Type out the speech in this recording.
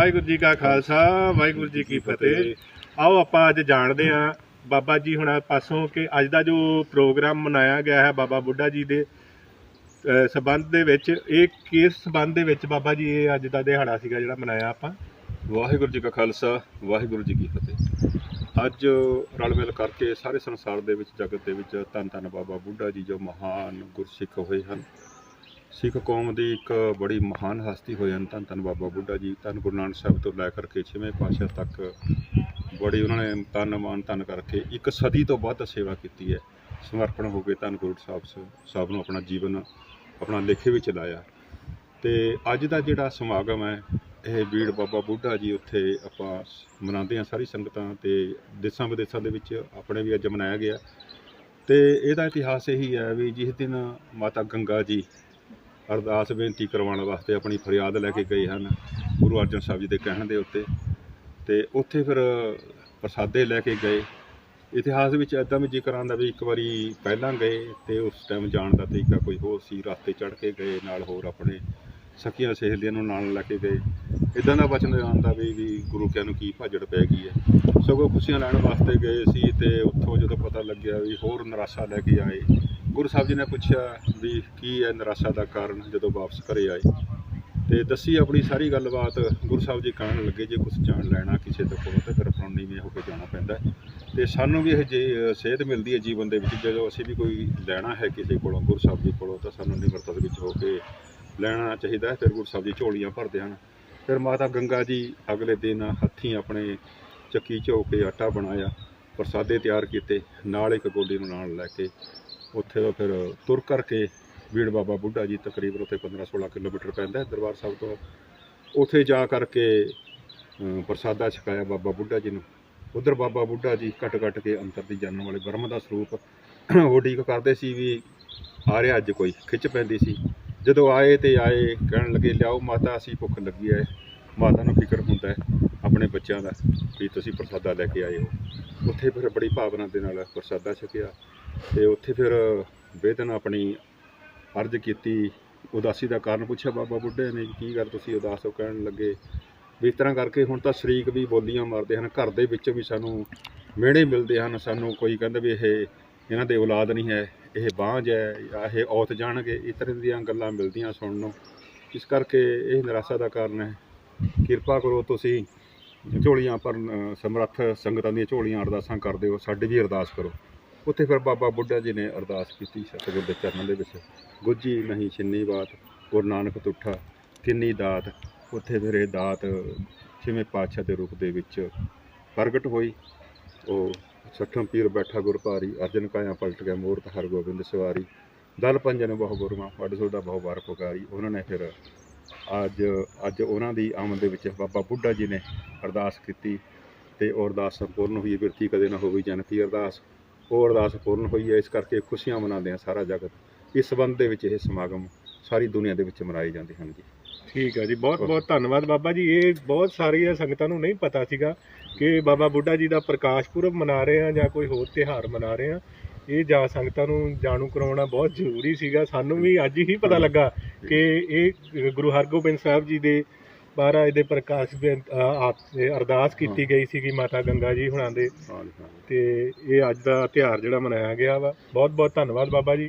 ਵਾਹਿਗੁਰੂ ਜੀ ਕਾ ਖਾਲਸਾ ਵਾਹਿਗੁਰੂ ਜੀ ਕੀ ਫਤਿਹ। ਆਓ ਆਪਾਂ ਅੱਜ ਜਾਣਦੇ ਹਾਂ ਬਾਬਾ ਜੀ ਹੁਣਾਂ ਪਾਸੋਂ ਕਿ ਅੱਜ ਦਾ ਜੋ ਪ੍ਰੋਗਰਾਮ ਮਨਾਇਆ ਗਿਆ ਹੈ ਬਾਬਾ ਬੁੱਢਾ ਜੀ ਦੇ ਅ, ਸੰਬੰਧ ਦੇ ਵਿੱਚ ਇਹ ਕਿਸ ਸੰਬੰਧ ਦੇ ਵਿੱਚ ਬਾਬਾ ਜੀ ਇਹ ਅੱਜ ਦਾ ਦਿਹਾੜਾ ਸੀਗਾ ਜਿਹੜਾ ਮਨਾਇਆ ਆਪਾਂ? ਵਾਹਿਗੁਰੂ ਜੀ ਕਾ ਖਾਲਸਾ ਵਾਹਿਗੁਰੂ ਜੀ ਕੀ ਫਤਿਹ। ਅੱਜ ਰਲ ਮਿਲ ਕਰਕੇ ਸਾਰੇ ਸੰਸਾਰ ਦੇ ਵਿੱਚ ਜਗਤ ਦੇ ਵਿੱਚ ਧੰਨ ਧੰਨ ਬਾਬਾ ਬੁੱਢਾ ਜੀ ਜੋ ਮਹਾਨ ਗੁਰਸਿੱਖ ਹੋਏ ਹਨ। ਸਿੱਖ ਕੌਮ ਦੀ ਇੱਕ ਬੜੀ ਮਹਾਨ ਹਸਤੀ ਹੋਏ ਹਨ। ਧੰਨ ਧੰਨ ਬਾਬਾ ਬੁੱਢਾ ਜੀ, ਧੰਨ ਗੁਰੂ ਨਾਨਕ ਸਾਹਿਬ ਤੋਂ ਲੈ ਕਰਕੇ ਛੇਵੇਂ ਪਾਤਸ਼ਾਹ ਤੱਕ ਬੜੀ ਉਹਨਾਂ ਨੇ ਤਨ ਮਾਨ ਧੰਨ ਕਰਕੇ ਇੱਕ ਸਦੀ ਤੋਂ ਵੱਧ ਸੇਵਾ ਕੀਤੀ ਹੈ। ਸਮਰਪਣ ਹੋ ਕੇ ਧੰਨ ਗੁਰੂ ਸਾਹਿਬ ਸ- ਸਾਹਿਬ ਨੂੰ ਆਪਣਾ ਜੀਵਨ, ਆਪਣਾ ਲੇਖੇ ਵਿੱਚ ਲਾਇਆ। ਤੇ ਅੱਜ ਦਾ ਜਿਹੜਾ ਸਮਾਗਮ ਹੈ, ਇਹ ਬੀੜ ਬਾਬਾ ਬੁੱਢਾ ਜੀ ਉੱਥੇ ਆਪਾਂ ਮਨਾਉਂਦੇ ਹਾਂ ਸਾਰੀ ਸੰਗਤਾਂ ਤੇ ਦੇਸਾਂ ਵਿਦੇਸਾਂ ਦੇ ਵਿੱਚ ਆਪਣੇ ਵੀ ਅੱਜ ਮਨਾਇਆ ਗਿਆ। ਤੇ ਇਹਦਾ ਇਤਿਹਾਸ ਇਹੀ ਹੈ ਵੀ ਜਿਸ ਦਿਨ ਮਾਤਾ ਗੰਗਾ ਜੀ ਅਰਦਾਸ ਬੇਨਤੀ ਕਰਵਾਉਣ ਵਾਸਤੇ ਆਪਣੀ ਫਰਿਆਦ ਲੈ ਕੇ ਗਏ ਹਨ, ਗੁਰੂ ਅਰਜਨ ਸਾਹਿਬ ਜੀ ਦੇ ਕਹਿਣ ਦੇ ਉੱਤੇ। ਤੇ ਉੱਥੇ ਫਿਰ ਪ੍ਰਸਾਦੇ ਲੈ ਕੇ ਗਏ। ਇਤਿਹਾਸ ਵਿੱਚ ਇਦਾਂ ਵੀ ਜ਼ਿਕਰ ਆਉਂਦਾ ਵੀ ਇੱਕ ਵਾਰੀ ਪਹਿਲਾਂ ਗਏ ਤੇ ਉਸ ਟਾਈਮ ਜਾਣ ਦਾ ਤਰੀਕਾ ਕੋਈ ਹੋਰ ਸੀ ਰਸਤੇ ਚੜ੍ਹ ਕੇ ਗਏ, ਨਾਲ ਹੋਰ ਆਪਣੇ ਸਕੀਆਂ ਸਹੇਲੀਆਂ ਨੂੰ ਨਾਲ ਲੈ ਕੇ ਗਏ। ਇਦਾਂ ਦਾ ਵਚਨ ਆਉਂਦਾ ਵੀ ਵੀ ਗੁਰੂ ਕਿਆਂ ਨੂੰ ਕੀ ਭਾਜੜ ਪੈ ਗਈ ਹੈ। ਸਗੋਂ ਖੁਸ਼ੀਆਂ ਲੈਣ ਵਾਸਤੇ ਗਏ ਸੀ ਤੇ ਉੱਥੋਂ ਜਦੋਂ ਪਤਾ ਲੱਗਿਆ ਵੀ ਹੋਰ ਨਿਰਾਸ਼ਾ ਲੈ ਕੇ ਆਏ ਗੁਰੂ ਸਾਹਿਬ ਜੀ ਨੇ ਪੁੱਛਿਆ ਵੀ ਕੀ ਹੈ ਨਿਰਾਸ਼ਾ ਦਾ ਕਾਰਨ ਜਦੋਂ ਵਾਪਸ ਘਰੇ ਆਏ? ਤੇ ਦੱਸੀ ਆਪਣੀ ਸਾਰੀ ਗੱਲਬਾਤ ਗੁਰੂ ਸਾਹਿਬ ਜੀ ਕਹਿਣ ਲੱਗੇ, ਜੇ ਕੁਝ ਜਾਣ ਲੈਣਾ ਕਿਸੇ ਦੇ ਕੋਲੋਂ ਤਾਂ ਫਿਰ ਆਪਣਾ ਨੀਵੇਂ ਹੋ ਕੇ ਜਾਣਾ ਪੈਂਦਾ ਹੈ। ਤੇ ਸਾਨੂੰ ਵੀ ਇਹ ਜੇ ਸੇਧ ਮਿਲਦੀ ਹੈ ਜੀਵਨ ਦੇ ਵਿੱਚ, ਜਦੋਂ ਅਸੀਂ ਵੀ ਕੋਈ ਲੈਣਾ ਹੈ ਕਿਸੇ ਕੋਲੋਂ, ਗੁਰੂ ਸਾਹਿਬ ਜੀ ਕੋਲੋਂ, ਤਾਂ ਸਾਨੂੰ ਨਿਮਰਤਾ ਦੇ ਵਿੱਚ ਹੋ ਕੇ ਲੈਣਾ ਚਾਹੀਦਾ ਹੈ। ਫਿਰ ਗੁਰੂ ਸਾਹਿਬ ਜੀ ਝੋਲੀਆਂ ਭਰਦੇ ਹਨ। ਫਿਰ ਮਾਤਾ ਗੰਗਾ ਜੀ ਅਗਲੇ ਦਿਨ ਹੱਥੀਂ ਆਪਣੇ ਚੱਕੀ ਝੋ ਕੇ ਆਟਾ ਬਣਾਇਆ, ਪ੍ਰਸਾਦੇ ਤਿਆਰ ਕੀਤੇ, ਨਾਲ ਇੱਕ ਗੋਲੀ ਨੂੰ ਨਾਲ ਲੈ ਕੇ ਉੱਥੇ ਉਹ ਫਿਰ ਤੁਰ ਕਰਕੇ ਵੀੜ ਬਾਬਾ ਬੁੱਢਾ ਜੀ ਤਕਰੀਬਨ ਉੱਥੇ 15 16 ਕਿਲੋਮੀਟਰ ਪੈਂਦਾ ਦਰਬਾਰ ਸਾਹਿਬ ਤੋਂ। ਉੱਥੇ ਜਾ ਕਰਕੇ ਪ੍ਰਸਾਦਾ ਛਕਾਇਆ ਬਾਬਾ ਬੁੱਢਾ ਜੀ ਨੂੰ। ਉਧਰ ਬਾਬਾ ਬੁੱਢਾ ਜੀ ਘਟ ਘਟ ਕੇ ਅੰਤਰ ਦੀ ਜਾਣਨ ਵਾਲੇ ਬ੍ਰਹਮ ਦਾ ਸਰੂਪ ਉਡੀਕ ਕਰਦੇ ਸੀ ਵੀ ਆ ਰਿਹਾ ਅੱਜ ਕੋਈ, ਖਿੱਚ ਪੈਂਦੀ ਸੀ। ਜਦੋਂ ਆਏ ਤੇ ਆਏ, ਕਹਿਣ ਲੱਗੇ, ਲਿਆਓ ਮਾਤਾ, ਅਸੀਂ ਭੁੱਖ ਲੱਗੀ ਹੈ। ਮਾਤਾ ਨੂੰ ਫਿਕਰ ਹੁੰਦਾ ਹੈ ਆਪਣੇ ਬੱਚਿਆਂ ਦਾ ਵੀ ਤੁਸੀਂ ਪ੍ਰਸਾਦਾ ਲੈ ਕੇ ਆਏ ਹੋ। ਉੱਥੇ ਫਿਰ ਬੜੀ ਭਾਵਨਾ ਦੇ ਨਾਲ ਪ੍ਰਸਾਦਾ ਛਕਿਆ। ਤੇ ਉੱਥੇ ਫਿਰ ਬੇਦਨ ਆਪਣੀ ਅਰਜ਼ ਕੀਤੀ, ਉਦਾਸੀ ਦਾ ਕਾਰਨ ਪੁੱਛਿਆ, ਬਾਬਾ ਬੁੱਢੇ ਨੇ ਕੀ ਗੱਲ ਤੁਸੀਂ ਉਦਾਸ ਹੋ ਕਹਿਣ ਲੱਗੇ? ਵੀ ਇਸ ਤਰ੍ਹਾਂ ਕਰਕੇ ਹੁਣ ਤਾਂ ਸ਼ਰੀਕ ਵੀ ਬੋਲੀਆਂ ਮਾਰਦੇ ਹਨ, ਘਰ ਦੇ ਵਿੱਚ ਵੀ ਸਾਨੂੰ ਮਿਹਣੇ ਮਿਲਦੇ ਹਨ, ਸਾਨੂੰ ਕੋਈ ਕਹਿੰਦਾ ਵੀ ਇਹ, ਇਹਨਾਂ ਦੇ ਔਲਾਦ ਨਹੀਂ ਹੈ, ਇਹ ਬਾਂਝ ਹੈ, ਜਾਂ ਇਹ ਔਤ ਜਾਣਗੇ, ਇਸ ਤਰ੍ਹਾਂ ਦੀਆਂ ਗੱਲਾਂ ਮਿਲਦੀਆਂ ਸੁਣਨ ਨੂੰ। ਇਸ ਕਰਕੇ ਇਹ ਨਿਰਾਸ਼ਾ ਦਾ ਕਾਰਨ ਹੈ। ਕਿਰਪਾ ਕਰੋ ਤੁਸੀਂ ਝੋਲੀਆਂ ਪਰ ਸਮਰੱਥ ਸੰਗਤਾਂ ਦੀਆਂ ਝੋਲੀਆਂ ਅਰਦਾਸਾਂ ਕਰਦੇ ਹੋ ਸਾਡੀ ਵੀ ਅਰਦਾਸ ਕਰੋ। ਉੱਥੇ ਫਿਰ ਬਾਬਾ ਬੁੱਢਾ ਜੀ ਨੇ ਅਰਦਾਸ ਕੀਤੀ ਸਤਿਗੁਰ ਦੇ ਚਰਨਾਂ ਦੇ ਵਿੱਚ। ਗੁੱਜੀ ਨਹੀਂ ਛਿੰਨੀ ਬਾਤ, ਗੁਰੂ ਨਾਨਕ ਤੁਠਾ ਕਿੰਨੀ ਦਾਤ। ਉੱਥੇ ਫਿਰ ਇਹ ਦਾਤ ਛੇਵੇਂ ਪਾਤਸ਼ਾਹ ਦੇ ਰੂਪ ਦੇ ਵਿੱਚ ਪ੍ਰਗਟ ਹੋਈ। ਉਹ ਸੱਠਮ ਪੀਰ ਬੈਠਾ ਗੁਰ ਭਾਰੀ, ਅਰਜਨ ਕਾਇਆ ਪਲਟ ਗਿਆ ਮੂਰਤ ਹਰ ਗੋਬਿੰਦ ਸਵਾਰੀ। ਦਲ ਪੰਜਨ ਬਹੁ ਗੁਰਮਾ ਵੱਡ ਸੋਡਾ ਬਹੁ ਵਾਰ ਪੁਕਾਰੀ। ਉਹਨਾਂ ਨੇ ਫਿਰ ਅੱਜ ਅੱਜ ਉਹਨਾਂ ਦੀ ਆਮਦ ਦੇ ਵਿੱਚ ਬਾਬਾ ਬੁੱਢਾ ਜੀ ਨੇ ਅਰਦਾਸ ਕੀਤੀ ਤੇ ਉਹ ਅਰਦਾਸ ਸੰਪੂਰਨ ਹੋਈ। ਬਿਰਤੀ ਕਦੇ ਨਾ ਹੋਵੇ ਜਨਤੀ ਅਰਦਾਸ। ਉਹ ਅਰਦਾਸ ਪੂਰਨ ਹੋਈ ਹੈ ਇਸ ਕਰਕੇ ਖੁਸ਼ੀਆਂ ਮਨਾਉਂਦੇ ਆ ਸਾਰਾ ਜਗਤ। ਇਸ ਸੰਬੰਧ ਦੇ ਵਿੱਚ ਇਹ ਸਮਾਗਮ ਸਾਰੀ ਦੁਨੀਆ ਦੇ ਵਿੱਚ ਮਨਾਏ ਜਾਂਦੇ ਹਨ ਜੀ। ਠੀਕ ਹੈ ਜੀ ਬਹੁਤ ਬਹੁਤ ਧੰਨਵਾਦ ਬਾਬਾ ਜੀ। ਇਹ ਬਹੁਤ ਸਾਰੀਆਂ ਸੰਗਤਾਂ ਨੂੰ ਨਹੀਂ ਪਤਾ ਸੀਗਾ ਕਿ ਬਾਬਾ ਬੁੱਢਾ ਜੀ ਦਾ ਪ੍ਰਕਾਸ਼ ਪੁਰਬ ਮਨਾ ਰਹੇ ਆ ਜਾਂ ਕੋਈ ਹੋਰ ਤਿਹਾਰ ਮਨਾ ਰਹੇ ਆ ਇਹ ਜਾਂ ਸੰਗਤਾਂ ਨੂੰ ਜਾਣੂ ਕਰਾਉਣਾ ਬਹੁਤ ਜ਼ਰੂਰੀ ਸੀਗਾ। ਸਾਨੂੰ ਵੀ ਅੱਜ ਹੀ ਪਤਾ ਲੱਗਾ ਕਿ ਇਹ ਗੁਰੂ ਹਰਗੋਬਿੰਦ ਸਾਹਿਬ ਜੀ ਦੇ ਮਹਾਰਾਜ ਦੇ ਪ੍ਰਕਾਸ਼ ਬੇਨ- ਅ, ਆਪ- ਇਹ ਅਰਦਾਸ ਕੀਤੀ ਗਈ ਸੀਗੀ ਮਾਤਾ ਗੰਗਾ ਜੀ ਹੁਣਾਂ ਦੇ। ਤੇ ਇਹ ਅੱਜ ਦਾ ਤਿਹਾਰ ਜਿਹੜਾ ਮਨਾਇਆ ਗਿਆ ਵਾ। ਬਹੁਤ ਬਹੁਤ ਧੰਨਵਾਦ ਬਾਬਾ ਜੀ।